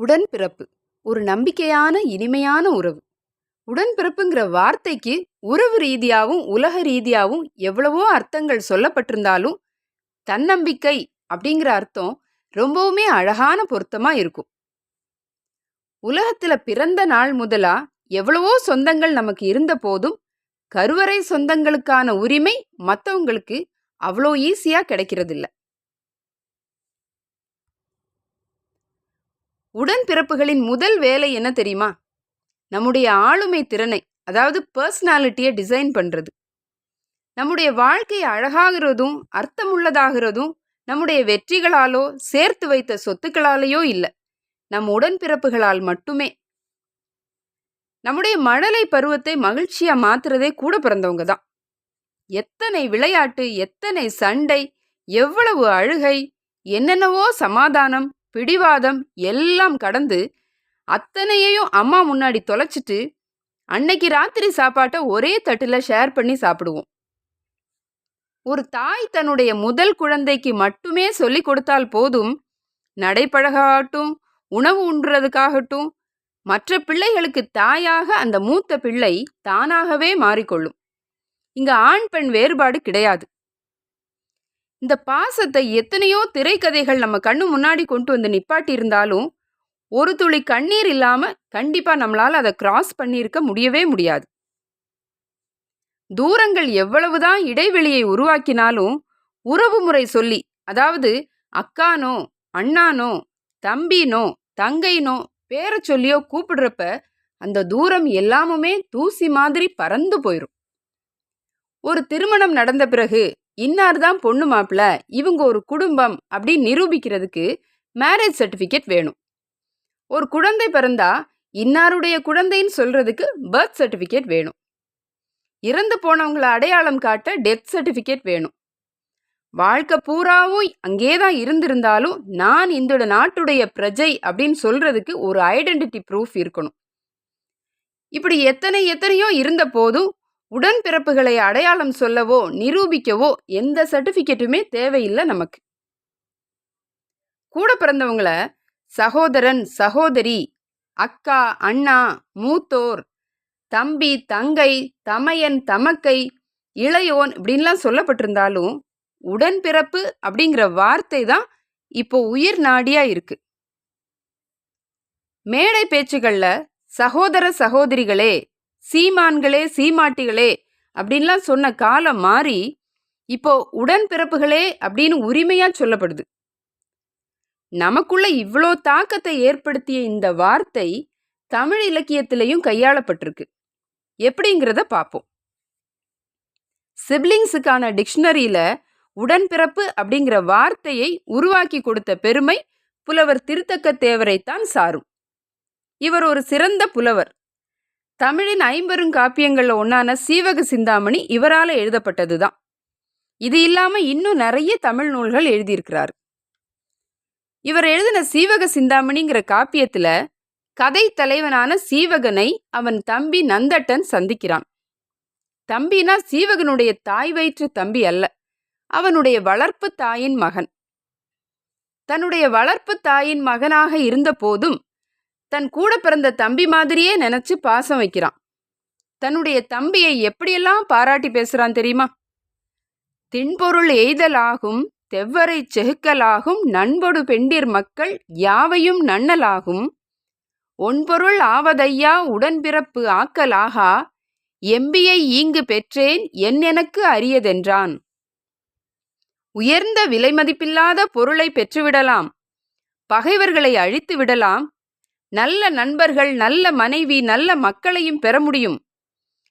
உடன்பிறப்பு ஒரு நம்பிக்கையான இனிமையான உறவு. உடன்பிறப்புங்கிற வார்த்தைக்கு உறவு ரீதியாகவும் உலக ரீதியாகவும் எவ்வளவோ அர்த்தங்கள் சொல்லப்பட்டிருந்தாலும் தன்னம்பிக்கை அப்படிங்கிற அர்த்தம் ரொம்பவுமே அழகான பொருத்தமா இருக்கும். உலகத்துல பிறந்த நாள் முதலா எவ்வளவோ சொந்தங்கள் நமக்கு இருந்த போதும் கருவறை சொந்தங்களுக்கான உரிமை மற்றவங்களுக்கு அவ்வளோ ஈஸியா கிடைக்கிறதில்ல. உடன்பிறப்புகளின் முதல் வேலை என்ன தெரியுமா? நம்முடைய ஆளுமை திறனை அதாவது பர்சனாலிட்டியை டிசைன் பண்ணுறது நம்முடைய வாழ்க்கை அழகாகிறதும் அர்த்தமுள்ளதாகிறதும் நம்முடைய வெற்றிகளாலோ சேர்த்து வைத்த சொத்துக்களாலேயோ இல்லை. நம் உடன்பிறப்புகளால் மட்டுமே. நம்முடைய மழலை பருவத்தை மகிழ்ச்சியா மாத்துறதே கூட பிறந்தவங்க தான். எத்தனை விளையாட்டு எத்தனை சண்டை எவ்வளவு அழுகை என்னென்னவோ சமாதானம் பிடிவாதம் எல்லாம் கடந்து அத்தனையையும் அம்மா முன்னாடி தொலைச்சிட்டு அன்னைக்கு ராத்திரி சாப்பாட்டை ஒரே தட்டில் ஷேர் பண்ணி சாப்பிடுவோம். ஒரு தாய் தன்னுடைய முதல் குழந்தைக்கு மட்டுமே சொல்லி கொடுத்தால் போதும். நடைப்பழகாகட்டும் உணவு உண்றதுக்காகட்டும் மற்ற பிள்ளைகளுக்கு தாயாக அந்த மூத்த பிள்ளை தானாகவே மாறிக்கொள்ளும். இங்க ஆண் பெண் வேறுபாடு கிடையாது. இந்த பாசத்தை எத்தனையோ திரைக்கதைகள் நம்ம கண்ணு முன்னாடி கொண்டு வந்து நிப்பாட்டி இருந்தாலும் ஒரு துளி கண்ணீர் இல்லாம கண்டிப்பா நம்மளால அதை கிராஸ் பண்ணியிருக்க முடியவே முடியாது. தூரங்கள் எவ்வளவுதான் இடைவெளியை உருவாக்கினாலும் உறவு முறை சொல்லி அதாவது அக்கானோ அண்ணானோ தம்பினோ தங்கைனோ பேரை சொல்லியோ கூப்பிடுறப்ப அந்த தூரம் எல்லாமுமே தூசி மாதிரி பறந்து போயிடும் ஒரு திருமணம் நடந்த பிறகு இன்னார் தான் பொண்ணு மாப்பிள்ள இவங்க ஒரு குடும்பம் அப்படின்னு நிரூபிக்கிறதுக்கு மேரேஜ் சர்டிஃபிகேட் வேணும். ஒரு குழந்தை பிறந்தா இன்னாருடைய குழந்தைன்னு சொல்றதுக்கு பர்த் சர்டிஃபிகேட் வேணும். இறந்து போனவங்களை அடையாளம் காட்ட டெத் சர்டிஃபிகேட் வேணும். வாழ்க்கை பூராவும் அங்கே தான் இருந்திருந்தாலும் நான் இந்த நாட்டுடைய பிரஜை அப்படின்னு சொல்றதுக்கு ஒரு ஐடென்டிட்டி ப்ரூஃப் இருக்கணும். இப்படி எத்தனை எத்தனையோ இருந்த போதும் உடன்பிறப்புகளை அடையாளம் சொல்லவோ நிரூபிக்கவோ எந்த சர்டிஃபிகேட்டுமே தேவையில்லை நமக்கு. கூட பிறந்தவங்கள சகோதரன் சகோதரி அக்கா அண்ணா மூத்தோர் தம்பி தங்கை தமையன் தமக்கை இளையோன் இப்படின்லாம் சொல்லப்பட்டிருந்தாலும் உடன்பிறப்பு அப்படிங்கிற வார்த்தை தான் இப்போ உயிர் நாடியா இருக்கு. மேடை பேச்சுகளில் சகோதர சகோதரிகளே சீமான்களே சீமாட்டிகளே அப்படின்லாம் சொன்ன காலம் மாறி இப்போ உடன்பிறப்புகளே அப்படின்னு உரிமையா சொல்லப்படுது. நமக்குள்ள இவ்வளோ தாக்கத்தை ஏற்படுத்திய இந்த வார்த்தை தமிழ் இலக்கியத்திலையும் கையாளப்பட்டிருக்கு. எப்படிங்கிறத பார்ப்போம் சிப்லிங்ஸுக்கான டிக்ஷனரியில உடன்பிறப்பு அப்படிங்கிற வார்த்தையை உருவாக்கி கொடுத்த பெருமை புலவர் திருத்தக்க தேவரைத்தான் சாரும். இவர் ஒரு சிறந்த புலவர். தமிழின் ஐம்பெருங்காப்பியங்களில் ஒன்றான சீவக சிந்தாமணி இவரால் எழுதப்பட்டது தான் இது இல்லாமல் இன்னும் நிறைய தமிழ் நூல்கள் எழுதியிருக்கிறார். இவர் எழுதின சீவக சிந்தாமணிங்கிற காப்பியத்தில் கதை தலைவனான சீவகனை அவன் தம்பி நந்தட்டன் சந்திக்கிறான். தம்பினா சீவகனுடைய தாய் வயிற்று தம்பி அல்ல அவனுடைய வளர்ப்பு தாயின் மகன். தன்னுடைய வளர்ப்பு தாயின் மகனாக இருந்த போதும் தன் கூட பிறந்த தம்பி மாதிரியே நினைச்சு பாசம் வைக்கிறான். தன்னுடைய தம்பியை எப்படியெல்லாம் பாராட்டி பேசுறான் தெரியுமா? தின்பொருள் எய்தலாகும் தெவ்வரை செகுக்கலாகும் நண்பொடு பெண்டிர் மக்கள் யாவையும் நன்னலாகும். ஒன்பொருள் ஆவதையா உடன்பிறப்பு ஆக்கலாகா எம்பியை ஈங்கு பெற்றேன் என் எனக்கு அரியதென்றான். உயர்ந்த விலை மதிப்பில்லாத பொருளை பெற்றுவிடலாம் பகைவர்களை அழித்து விடலாம் நல்ல நண்பர்கள் நல்ல மனைவி நல்ல மக்களையும் பெற முடியும்.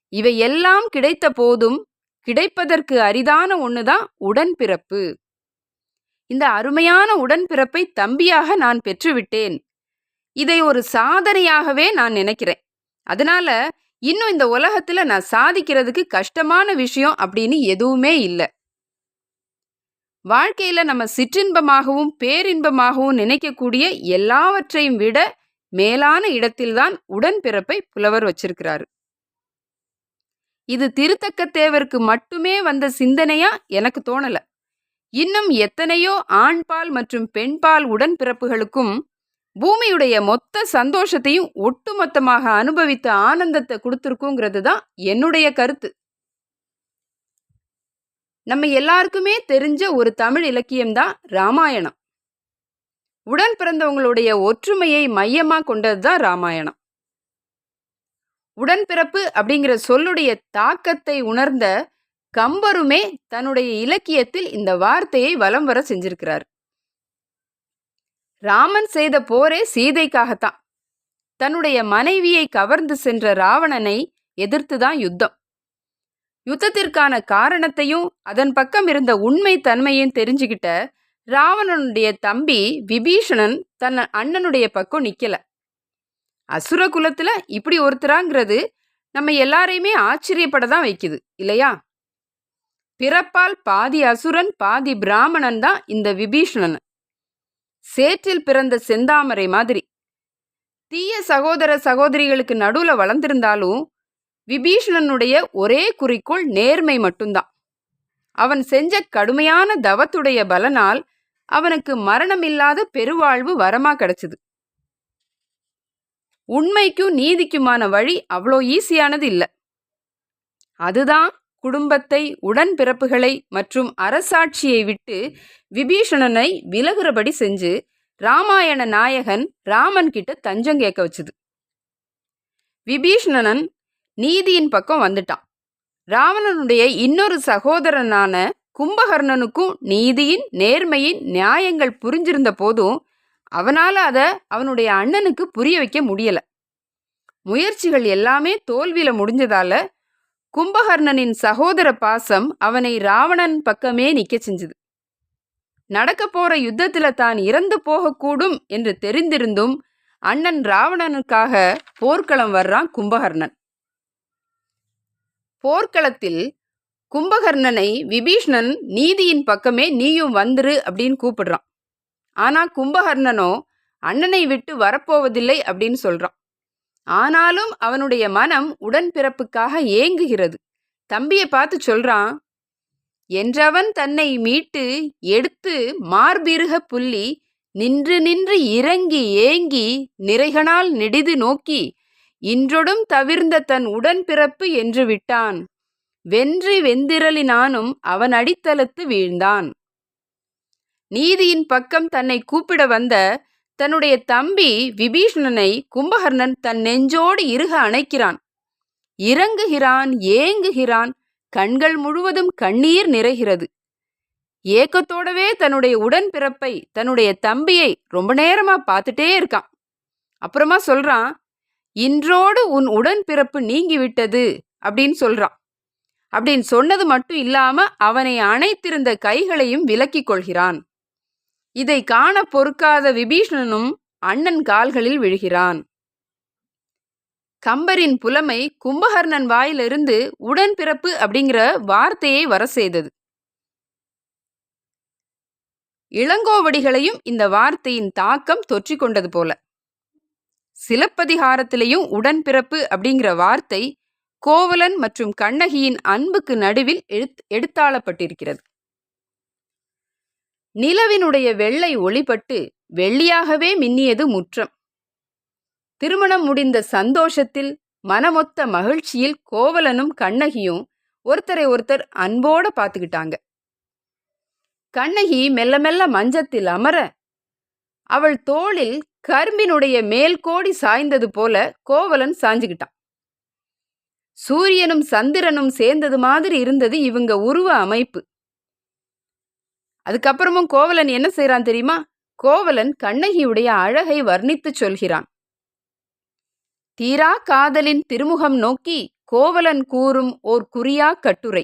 இவை எல்லாம் கிடைத்த போதும் கிடைப்பதற்கு அரிதான ஒண்ணுதான் உடன்பிறப்பு. இந்த அருமையான உடன்பிறப்பை தம்பியாக நான் பெற்றுவிட்டேன். இதை ஒரு சாதனையாகவே நான் நினைக்கிறேன். அதனால இன்னும் இந்த உலகத்துல நான் சாதிக்கிறதுக்கு கஷ்டமான விஷயம் அப்படின்னு எதுவுமே இல்லை. வாழ்க்கையில நம்ம சிற்றின்பமாகவும் பேரின்பமாகவும் நினைக்கக்கூடிய எல்லாவற்றையும் விட மேலான இடத்தில்தான் உடன்பிறப்பை புலவர் வச்சிருக்கிறாரு. இது திருத்தக்க தேவருக்கு மட்டுமே வந்த சிந்தனையா எனக்கு தோணல. இன்னும் எத்தனையோ ஆண்பால் மற்றும் பெண்பால் உடன்பிறப்புகளுக்கும் பூமியுடைய மொத்த சந்தோஷத்தையும் ஒட்டுமொத்தமாக அனுபவித்த ஆனந்தத்தை கொடுத்துருக்குங்கிறது தான் என்னுடைய கருத்து. நம்ம எல்லாருக்குமே தெரிஞ்ச ஒரு தமிழ் இலக்கியம்தான் ராமாயணம். உடன் பிறந்தவங்களுடைய ஒற்றுமையை மையமாக கொண்டது தான் ராமாயணம் உடன்பிறப்பு அப்படிங்கிற சொல்லுடைய தாக்கத்தை உணர்ந்த கம்பருமே தன்னுடைய இலக்கியத்தில் இந்த வார்த்தையை வலம் வர செஞ்சிருக்கிறார். ராமன் செய்த போரே சீதைக்காகத்தான். தன்னுடைய மனைவியை கவர்ந்து சென்ற ராவணனை எதிர்த்துதான் யுத்தம். யுத்தத்திற்கான காரணத்தையும் அதன் பக்கம் இருந்த உண்மை தன்மையும் தெரிஞ்சுக்கிட்ட ராவணனுடைய தம்பி விபீஷணன் தன் அண்ணனுடைய பக்கம் நிக்கல. அசுர குலத்துல இப்படி ஒருத்தராங்கிறது நம்ம எல்லாரையுமே ஆச்சரியப்பட தான் வைக்குது இல்லையா? பிறப்பால் பாதி அசுரன் பாதி பிராமணன் தான் இந்த விபீஷணன். சேற்றில் பிறந்த செந்தாமரை மாதிரி. தீய சகோதர சகோதரிகளுக்கு நடுவுல வளர்ந்திருந்தாலும் விபீஷணனுடைய ஒரே குறிக்கோள் நேர்மை மட்டும்தான். அவன் செஞ்ச கடுமையான தவத்துடைய பலனால் அவனுக்கு மரணமில்லாத பெருவாழ்வு வரமா கிடைச்சது. உண்மைக்கும் நீதிக்குமான வழி அவ்வளோ ஈஸியானது இல்லை. அதுதான் குடும்பத்தை உடன்பிறப்புகளை மற்றும் அரசாட்சியை விட்டு விபீஷணனை விலகுறபடி செஞ்சு ராமாயண நாயகன் ராமன் கிட்ட தஞ்சம் கேட்க வச்சுது. விபீஷணன் நீதியின் பக்கம் வந்துட்டான். ராவணனுடைய இன்னொரு சகோதரனான கும்பகர்ணனுக்கும் நீதியின் நேர்மையின் நியாயங்கள் புரிஞ்சிருந்த போதும் அவனால் அதை அவனுடைய அண்ணனுக்கு புரிய வைக்க முடியல. முயற்சிகள் எல்லாமே தோல்வியில முடிஞ்சதால கும்பகர்ணனின் சகோதர பாசம் அவனை ராவணன் பக்கமே நிக்க செஞ்சது. நடக்க போற யுத்தத்துல தான் இறந்து போகக்கூடும் என்று தெரிந்திருந்தும் அண்ணன் ராவணனுக்காக போர்க்களம் வர்றான் கும்பகர்ணன். போர்க்களத்தில் கும்பகர்ணனை விபீஷ்ணன் நீதியின் பக்கமே நீயும் வந்துரு அப்படின்னு கூப்பிடுறான். ஆனா கும்பகர்ணனோ அண்ணனை விட்டு வரப்போவதில்லை அப்படின்னு சொல்றான். ஆனாலும் அவனுடைய மனம் உடன்பிறப்புக்காக ஏங்குகிறது. தம்பியை பார்த்து சொல்றான் என்றவன் தன்னை மீட்டு எடுத்து மார்பிருக புள்ளி நின்று நின்று இறங்கி ஏங்கி நிறைகனால் நெடிது நோக்கி இன்றொடும் தவிர்ந்த தன் உடன்பிறப்பு என்று விட்டான். வென்றி வெந்திரலினானும் அவன் அடித்தளத்து வீழ்ந்தான். நீதியின் பக்கம் தன்னை கூப்பிட வந்த தன்னுடைய தம்பி விபீஷணனை கும்பகர்ணன் தன் நெஞ்சோடு இறுக அணைக்கிறான். இறங்குகிறான் ஏங்குகிறான் கண்கள் முழுவதும் கண்ணீர் நிறைகிறது. ஏக்கத்தோடவே தன்னுடைய உடன்பிறப்பை தன்னுடைய தம்பியை ரொம்ப நேரமா பார்த்துட்டே இருக்கான். அப்புறமா சொல்றான் இன்றோடு உன் உடன்பிறப்பு நீங்கிவிட்டது அப்படின்னு சொல்றான். அப்படின்னு சொன்னது மட்டும் இல்லாம அவனை அணைத்திருந்த கைகளையும் விலக்கிக் கொள்கிறான். இதை காண பொறுக்காத விபீஷணனும் அண்ணன் கால்களில் விழுகிறான். கம்பரின் புலமை கும்பகர்ணன் வாயிலிருந்து உடன்பிறப்பு அப்படிங்கிற வார்த்தையை வர செய்தது இளங்கோவடிகளையும் இந்த வார்த்தையின் தாக்கம் தொற்றிக்கொண்டது போல. சிலப்பதிகாரத்திலையும் உடன்பிறப்பு அப்படிங்கிற வார்த்தை கோவலன் மற்றும் கண்ணகியின் அன்புக்கு நடுவில் எடுத் எடுத்தாளப்பட்டிருக்கிறது. நிலவினுடைய வெள்ளை ஒளிபட்டு வெள்ளியாகவே மின்னியது முற்றம். திருமணம் முடிந்த சந்தோஷத்தில் மனமொத்த மகிழ்ச்சியில் கோவலனும் கண்ணகியும் ஒருத்தரை ஒருத்தர் அன்போட பார்த்துக்கிட்டாங்க. கண்ணகி மெல்ல மெல்ல மஞ்சத்தில் அமர அவள் தோளில் கரும்பினுடைய மேல் கோடி சாய்ந்தது போல கோவலன் சாஞ்சுக்கிட்டான். சூரியனும் சந்திரனும் சேர்ந்தது மாதிரி இருந்தது இவங்க உருவ அமைப்பு. அதுக்கப்புறமும் கோவலன் என்ன செய்யறான் தெரியுமா? கோவலன் கண்ணகியுடைய அழகை வர்ணித்துச் சொல்கிறான். தீரா காதலின் திருமுகம் நோக்கி கோவலன் கூறும் ஓர் குறியா கட்டுரை.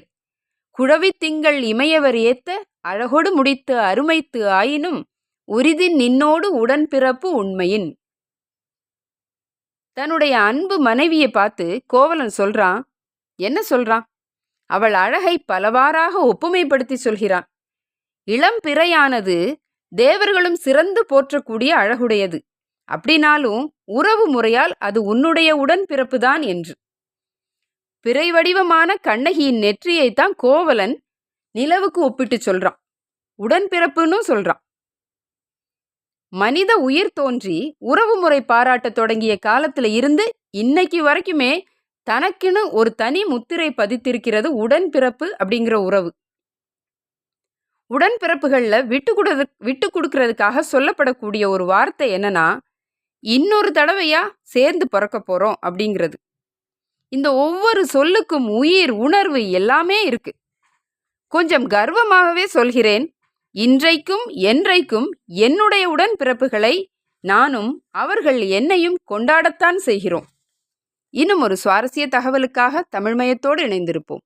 குழவி திங்கள் இமையவர் ஏத்த அழகொடு முடித்து அருமைத்து ஆயினும் உரிதின் நின்னோடு உடன்பிறப்பு உண்மையின். தன்னுடைய அன்பு மனைவியை பார்த்து கோவலன் சொல்றான் என்ன சொல்றான்? அவள் அழகை பலவாறாக ஒப்புமைப்படுத்தி சொல்கிறான் இளம் பிறையானது தேவர்களும் சிறந்து போற்றக்கூடிய அழகுடையது. அப்படின்னாலும் உறவு முறையால் அது உன்னுடைய உடன்பிறப்புதான் என்று. பிறை வடிவமான கண்ணகியின் நெற்றியைத்தான் கோவலன் நிலவுக்கு ஒப்பிட்டு சொல்றான் உடன்பிறப்புன்னு சொல்றான். மனித உயிர் தோன்றி உறவுமுறை பாராட்டத் தொடங்கிய காலத்துல இருந்து இன்னைக்கு வரைக்குமே தனக்குன்னு ஒரு தனி முத்திரை பதித்திருக்கிறது உடன்பிறப்பு அப்படிங்கிற உறவு. உடன்பிறப்புகளில் விட்டு கொடு விட்டு கொடுக்கறதுக்காக சொல்லப்படக்கூடிய ஒரு வார்த்தை என்னன்னா இன்னொரு தடவையா சேர்ந்து பிறக்க போறோம் அப்படிங்கிறது. இந்த ஒவ்வொரு சொல்லுக்கும் உயிர் உணர்வு எல்லாமே இருக்கு. கொஞ்சம் கர்வமாகவே சொல்கிறேன். இன்றைக்கும் என்றைக்கும் என்னுடைய உடன்பிறப்புகளை நானும் அவர்கள் என்னையும் கொண்டாடத்தான் செய்கிறோம். இன்னும் ஒரு சுவாரஸ்ய தகவலுக்காக தமிழ்மயத்தோடு இணைந்திருப்போம்.